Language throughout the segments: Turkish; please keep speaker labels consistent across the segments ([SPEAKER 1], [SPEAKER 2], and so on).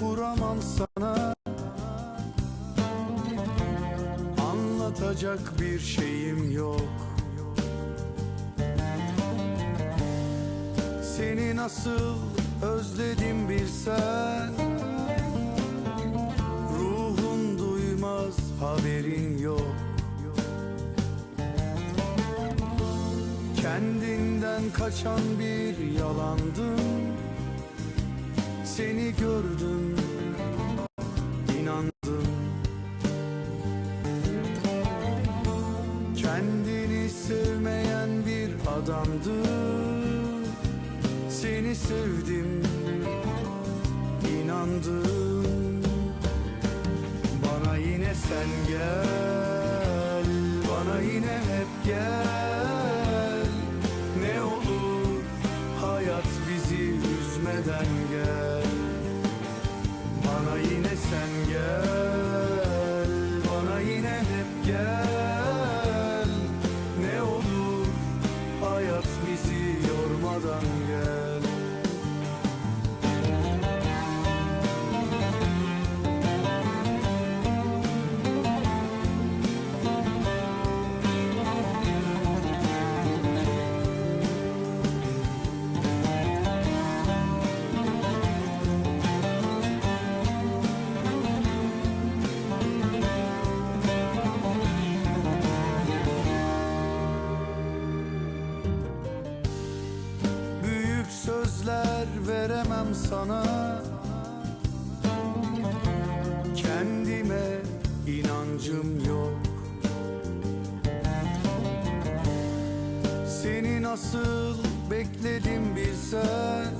[SPEAKER 1] kuramam sana. Anlatacak bir şeyim yok. Seni nasıl özledim bilsen Ruhun duymaz haberin yok. Kendinden kaçan bir yalandım seni gördüm inandım. Kendini sevmeyen bir adamdı. Seni sevdim inandım. Bana yine sen gel Bana yine hep gel sana. Kendime inancım yok. Seni nasıl bekledim bilsen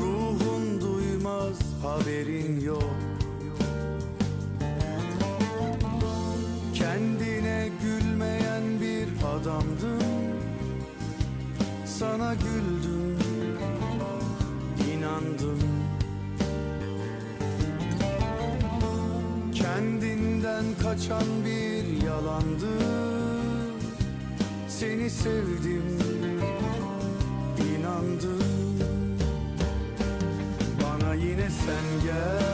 [SPEAKER 1] Ruhun duymaz haberin yok. Kendine gülmeyen bir adamdım sana güldüm, kaçan bir yalandı. Seni sevdim, inandım. Bana yine sen gel